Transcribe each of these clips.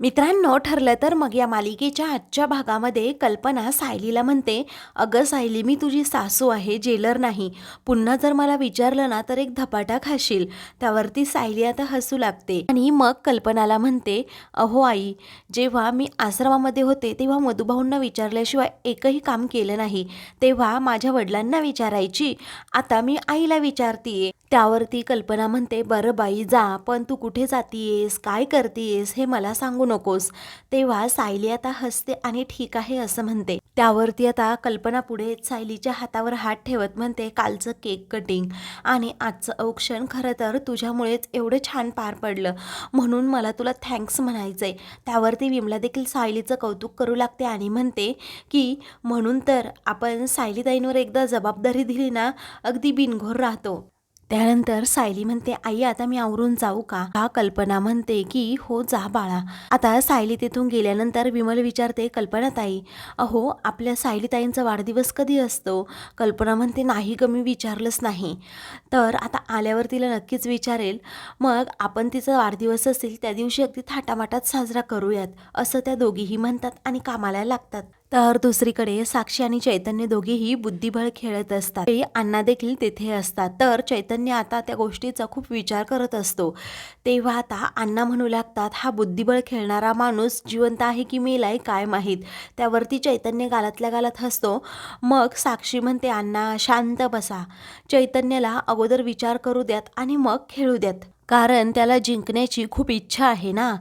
मित्रांनो ठरलं तर मग या मालिकेच्या आजच्या भागामध्ये कल्पना सायलीला म्हणते अगं सायली मी तुझी सासू आहे जेलर नाही. पुन्हा जर मला विचारलं ना तर एक धपाटा खाशील. त्यावरती सायली आता हसू लागते. आणि मग कल्पनाला म्हणते अहो आई जेव्हा मी आश्रमामध्ये होते तेव्हा मधुभाऊंना विचारल्याशिवाय एकही काम केलं नाही. तेव्हा माझ्या वडिलांना विचारायची. आता मी आईला विचारतीये. त्यावरती कल्पना म्हणते बरं बाई जा. पण तू कुठे जातीयेस? काय करतीयेस? हे मला सांगू नकोस. तेव्हा सायली आता हसते आणि ठीक आहे असं म्हणते. त्यावरती आता कल्पना पुढे सायलीच्या हातावर हात ठेवत म्हणते कालचं केक कटिंग आणि आजचं औक्षण खरं तर तुझ्यामुळेच एवढं छान पार पडलं. म्हणून मला तुला थँक्स म्हणायचं आहे त्यावरती विमला देखील सायलीचं कौतुक करू लागते आणि म्हणते की म्हणून तर आपण सायलीताईंवर एकदा जबाबदारी दिली ना अगदी बिनघोर राहतो. त्यानंतर सायली म्हणते आई आता मी आवरून जाऊ का? हा कल्पना म्हणते की हो जा बाळा. आता सायली तिथून गेल्यानंतर विमल विचारते कल्पना ताई अहो आपल्या सायली ताईंचा वाढदिवस कधी असतो? कल्पना म्हणते नाही ग मी विचारलंच नाही. तर आता आल्यावर तिला नक्कीच विचारेल. मग आपण तिचा वाढदिवस असेल त्या दिवशी अगदी थाटामाटात साजरा करूयात असं त्या दोघीही म्हणतात आणि कामाला लागतात. तर दुसरीकडे साक्षी आणि चैतन्य दोघेही बुद्धिबळ खेळत असतात. ते अण्णा देखील तेथे असतात. तर चैतन्य आता त्या गोष्टीचा खूप विचार करत असतो. तेव्हा आता अण्णा म्हणू लागतात हा बुद्धिबळ खेळणारा माणूस जिवंत आहे की मेलाय काय माहीत? त्यावरती चैतन्य गालातल्या गालात हसतो. मग साक्षी म्हणते अण्णा शांत बसा. चैतन्याला अगोदर विचार करू द्यात आणि मग खेळू द्यात. कारण त्याला जिंकण्याची खूप इच्छा आहे ना?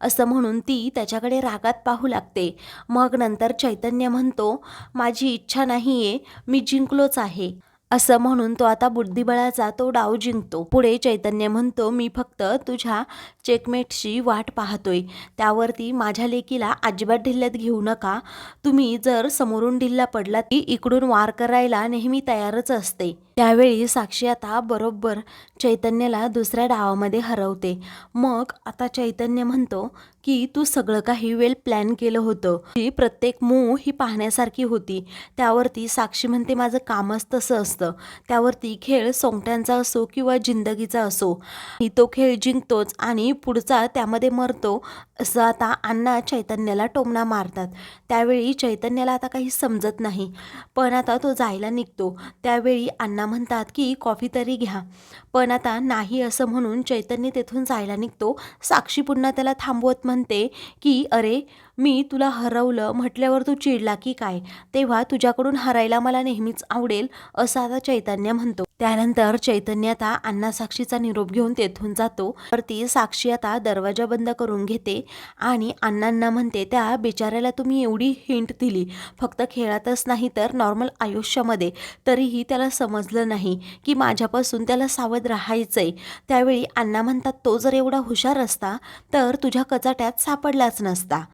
असं म्हणून ती त्याच्याकडे रागात पाहू लागते. मग नंतर चैतन्य म्हणतो माझी इच्छा नाही आहे मी जिंकलोच आहे. असं म्हणून तो आता बुद्धिबळाचा तो डाव जिंकतो. पुढे चैतन्य म्हणतो मी फक्त तुझ्या चेकमेटची वाट पाहतोय. त्यावरती माझ्या लेकीला अजिबात ढिल्ल्यात घेऊ नका. तुम्ही जर समोरून ढिल्ला पडला ती इकडून वार करायला नेहमी तयारच असते. त्यावेळी साक्षी आता बरोबर चैतन्याला दुसऱ्या डावामध्ये हरवते. मग आता चैतन्य म्हणतो की तू सगळं काही वेल प्लॅन केलं होतं. की प्रत्येक मूव ही पाहण्यासारखी होती. त्यावरती साक्षी म्हणते माझं कामच तसं असतं. त्यावरती खेळ सोंगट्यांचा असो किंवा जिंदगीचा असो. तो खेळ जिंकतोच आणि पुढचा त्यामध्ये मरतो असं आता अण्णा चैतन्याला टोमणा मारतात. त्यावेळी चैतन्याला आता काही समजत नाही. पण आता तो जायला निघतो. त्यावेळी अण्णा म्हणतात की कॉफी तरी घ्या. पण आता नाही असं म्हणून चैतन्य तेथून जायला निघतो. साक्षी पुन्हा त्याला थांबवत म्हणते की अरे मी तुला हरवलं म्हटल्यावर तू चिडला की काय? तेव्हा तुझ्याकडून हरायला मला नेहमीच आवडेल असं आता चैतन्य म्हणतो. त्यानंतर चैतन्य आता अण्णा साक्षीचा निरोप घेऊन तेथून जातो. तर ती साक्षी आता दरवाजा बंद करून घेते आणि अण्णांना म्हणते त्या बिचाऱ्याला तुम्ही एवढी हिंट दिली. फक्त खेळातच नाही तर नॉर्मल आयुष्यामध्ये तरीही त्याला समजलं नाही की माझ्यापासून त्याला सावध राहायचंय. त्यावेळी अण्णा म्हणतात तो जर एवढा हुशार असता तर तुझ्या कचाट्यात सापडलाच नसता.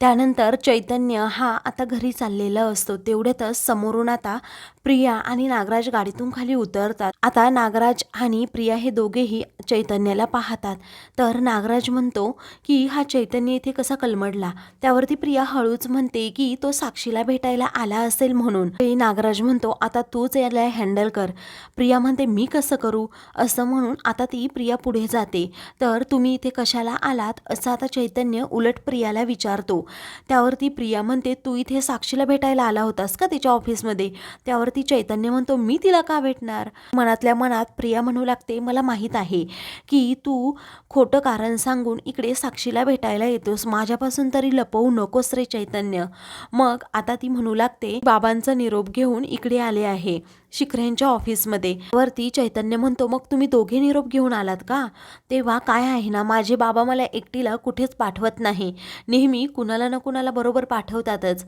त्यानंतर चैतन्य हा आता घरी चाललेला असतो. तेवढ्यातच समोरून आता प्रिया आणि नागराज गाडीतून खाली उतरतात. आता नागराज आणि प्रिया हे दोघेही चैतन्याला पाहतात. तर नागराज म्हणतो की हा चैतन्य इथे कसा कलमडला? त्यावरती प्रिया हळूच म्हणते की तो साक्षीला भेटायला आला असेल म्हणून. नागराज म्हणतो आता तूच याला हँडल कर. प्रिया म्हणते मी कसं करू? असं म्हणून आता ती प्रिया पुढे जाते. तर तुम्ही इथे कशाला आलात? असं आता चैतन्य उलट प्रियाला विचारतो. त्यावरती प्रिया म्हणते तू इथे साक्षीला भेटायला आला होतास का तिच्या ऑफिसमध्ये? त्यावरती चैतन्य म्हणतो मी तिला का भेटणार? मनातल्या मनात प्रिया म्हणू लागते मला माहीत आहे की तू खोटं कारण सांगून इकडे साक्षीला भेटायला येतोस. माझ्यापासून तरी लपवू नकोस रे चैतन्य. मग आता ती म्हणू लागते बाबांचा निरोप घेऊन इकडे आले आहे. शिखरेंच्या ऑफिसमध्ये. वरती चैतन्य म्हणतो मग तुम्ही दोघे निरोप घेऊन आलात का? तेव्हा काय आहे ना माझे बाबा मला एकटीला कुठेच पाठवत नाही. नेहमी कुणाला ना कुणाला बरोबर पाठवतातच.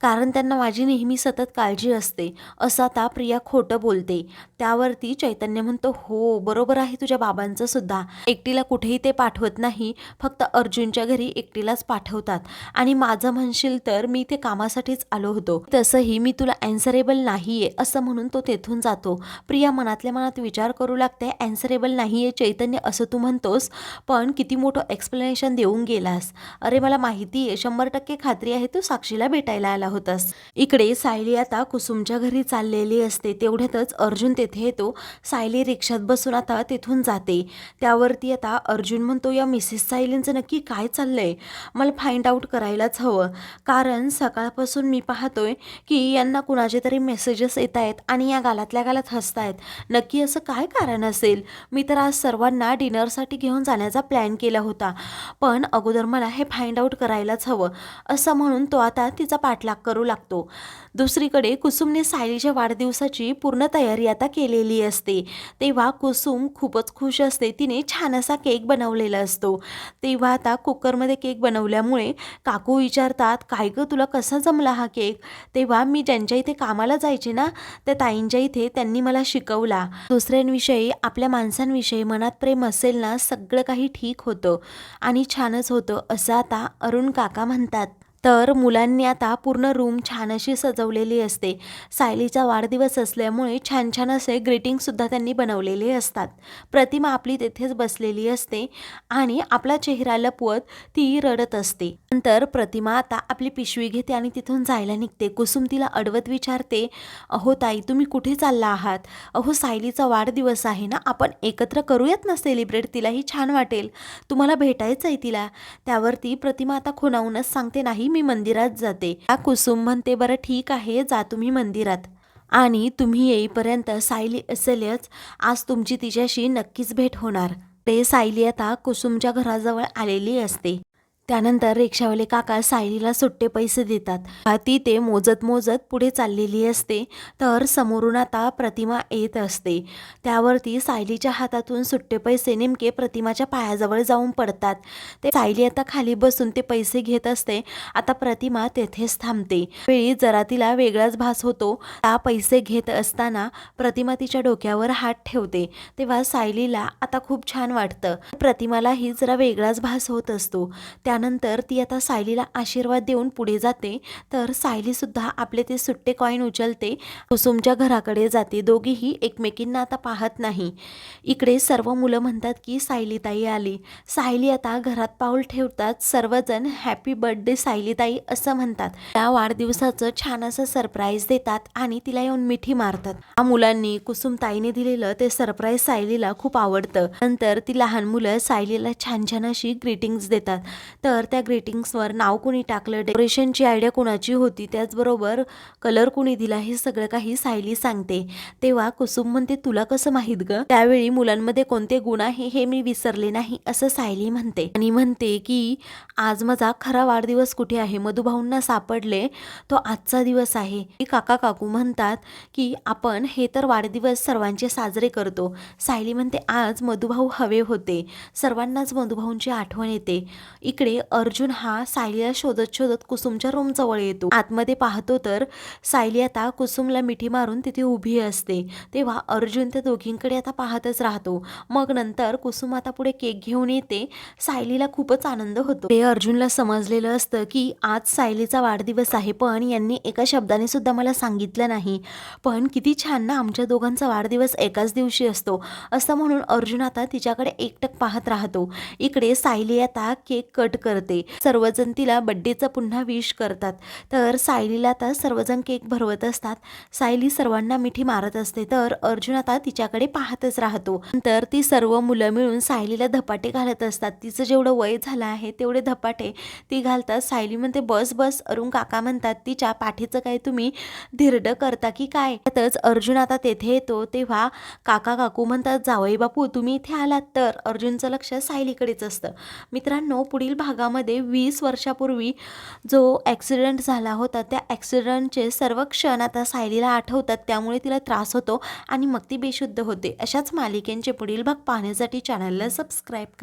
कारण त्यांना माझी नेहमी सतत काळजी असते. असं आता प्रिया खोटं बोलते. त्यावरती चैतन्य म्हणतो हो बरोबर आहे तुझ्या बाबांचं सुद्धा. एकटीला कुठेही ते पाठवत नाही. फक्त अर्जुनच्या घरी एकटीलाच पाठवतात. आणि माझं म्हणशील तर मी ते कामासाठीच आलो होतो. तसंही मी तुला अँसरेबल नाहीये असं म्हणून तो तेथून जातो. प्रिया मनातल्या मनात विचार करू लागते ॲन्सरेबल नाही आहे चैतन्य असं तू म्हणतोस पण किती मोठं एक्सप्लेनेशन देऊन गेलास. अरे मला माहिती आहे शंभर टक्के खात्री आहे तू साक्षीला भेटायला आला होतास. इकडे सायली आता कुसुमच्या घरी चाललेली असते तेवढ्यातच अर्जुन तेथे येतो. सायली रिक्षात बसून आता तिथून जाते. त्यावरती आता अर्जुन म्हणतो या मिसेस सायलींचं नक्की काय चाललंय? मला फाइंड आउट करायलाच हवं. कारण सकाळपासून मी पाहतोय की यांना कुणाचे तरी मेसेजेस येत आहेत आणि या गालातल्या गालात हसतायत. नक्की असं काय कारण असेल? मी तर आज सर्वांना डिनरसाठी घेऊन जाण्याचा प्लॅन केला होता. पण अगोदर मला हे फाइंड आउट करायलाच हवं. असं म्हणून तो आता तिचा पाठलाग करू लागतो. दुसरीकडे कुसुमने सायलीच्या वाढदिवसाची पूर्ण तयारी आता केलेली असते. तेव्हा कुसुम खूपच खुश असते. तिने छान असा केक बनवलेला असतो. तेव्हा आता कुकरमध्ये केक बनवल्यामुळे काकू विचारतात काय गं तुला कसा जमला हा केक? तेव्हा मी ज्यांच्या इथे कामाला जायचे ना त्या ताईंच्या इथे त्यांनी मला शिकवला. दुसऱ्यांविषयी आपल्या माणसांविषयी मनात प्रेम असेल ना सगळं काही ठीक होतं आणि छानच होतं असं आता अरुण काका म्हणतात. तर मुलांनी आता पूर्ण रूम छान अशी सजवलेली असते. सायलीचा वाढदिवस असल्यामुळे छान छान असे ग्रीटिंगसुद्धा त्यांनी बनवलेले असतात. प्रतिमा आपली तेथेच बसलेली असते आणि आपला चेहरा लपवत ती रडत असते. नंतर प्रतिमा आता आपली पिशवी घेते आणि तिथून जायला निघते. कुसुम तिला अडवत विचारते अहो ताई तुम्ही कुठे चालला आहात? अहो सायलीचा वाढदिवस आहे ना? आपण एकत्र करूयात ना सेलिब्रेट तिलाही छान वाटेल. तुम्हाला भेटायचं आहे तिला. त्यावरती प्रतिमा आता खुणावूनच सांगते नाही मी मंदिरात जाते. त्या कुसुम म्हणते बरं ठीक आहे जा तुम्ही मंदिरात. आणि तुम्ही येईपर्यंत सायली असेलच आज तुमची तिच्याशी नक्कीच भेट होणार. ते सायली आता कुसुमच्या घराजवळ आलेली असते. त्यानंतर रिक्षावाले काका सायलीला सुट्टे पैसे देतात. ती ते मोजत मोजत पुढे चाललेली असते तर समोरून आता प्रतिमा येत असते. त्यावरती सायलीच्या हातातून सुट्टे पैसे नेमके प्रतिमाच्या पायाजवळ जाऊन पडतात. ते सायली आता खाली बसून ते पैसे घेत असते. आता प्रतिमा तेथेच थांबते. वेळी जरा तिला वेगळाच भास होतो. त्या पैसे घेत असताना प्रतिमा तिच्या डोक्यावर हात ठेवते. तेव्हा सायलीला आता खूप छान वाटतं. प्रतिमालाही जरा वेगळाच भास होत असतो. त्यानंतर ती आता सायलीला आशीर्वाद देऊन पुढे जाते. तर सायलीसुद्धा आपले ते सुट्टे कॉईन उचलते. कुसुमच्या घराकडे जाते. दोघीही एकमेकींना आता पाहत नाही. इकडे सर्व मुलं म्हणतात की सायलीताई आली. सायली आता घरात पाऊल ठेवतात. सर्वजण हॅपी बर्थडे सायलीताई असं म्हणतात. त्या वाढदिवसाचं छान असं सरप्राईज देतात आणि तिला येऊन मिठी मारतात. त्या मुलांनी कुसुमताईने दिलेलं ते सरप्राईज सायलीला खूप आवडतं. नंतर ती लहान मुलं सायलीला छान छान अशी ग्रीटिंग्स देतात. तर त्या ग्रीटिंग्सवर नाव कुणी टाकलं डेकोरेशनची आयडिया कुणाची होती त्याचबरोबर कलर कुणी दिला हे सगळं काही सायली सांगते. तेव्हा कुसुम म्हणते तुला कसं माहीत ग? त्यावेळी मुलांमध्ये कोणते गुण आहे हे मी विसरले नाही असं सायली म्हणते. आणि म्हणते की आज माझा खरा वाढदिवस कुठे आहे? मधुभाऊंना सापडले तो आजचा दिवस आहे. काका काकू म्हणतात की आपण हे तर वाढदिवस सर्वांचे साजरे करतो. सायली म्हणते आज मधुभाऊ हवे होते. सर्वांनाच मधुभाऊंची आठवण येते. इकडे अर्जुन हा सायलीला शोधत शोधत कुसुमच्या रूम जवळ येतो. आतमध्ये पाहतो तर सायली आता कुसुमला मिठी मारून तिथे उभी असते. तेव्हा अर्जुन त्या दोघींकडे आता पाहतच राहतो. मग नंतर कुसुम आता पुढे केक घेऊन येते. सायलीला खूपच आनंद होतो. ते अर्जुनला समजलेलं असतं की आज सायलीचा वाढदिवस आहे पण यांनी एका शब्दाने सुद्धा मला सांगितलं नाही. पण किती छान ना आमच्या दोघांचा वाढदिवस एकाच दिवशी असतो. असं म्हणून अर्जुन आता तिच्याकडे एकटक पाहत राहतो. इकडे सायली आता केक कट करते. सर्वजण तिला बड्डेचं पुन्हा विश करतात. तर सायलीला आता सर्वजण केक भरवत असतात. सायली सर्वांना मिठी मारत असते. तर अर्जुन आता तिच्याकडे पाहतच राहतो. नंतर ती सर्व मुलं मिळून सायलीला धपाटे घालत असतात. तिचं जेवढं वय झालं आहे तेवढे धपाटे ती घालतात. सायली म्हणते बस बस. अरुण काका म्हणतात तिच्या पाठीचं काय तुम्ही धिरडं करता की काय? त्यातच अर्जुन आता तेथे येतो. तेव्हा काका काकू म्हणतात जावई बापू तुम्ही इथे आलात. तर अर्जुनचं लक्ष सायलीकडेच असतं. मित्रांनो पुढील भागामध्ये वीस वर्षापूर्वी जो ॲक्सिडेंट झाला होता त्या ॲक्सिडेंटचे सर्व क्षण आता सायलीला आठवतात. त्यामुळे तिला त्रास होतो आणि मग ती बेशुद्ध होते. अशाच मालिकेंचे पुढील भाग पाहण्यासाठी चॅनलला सबस्क्राईब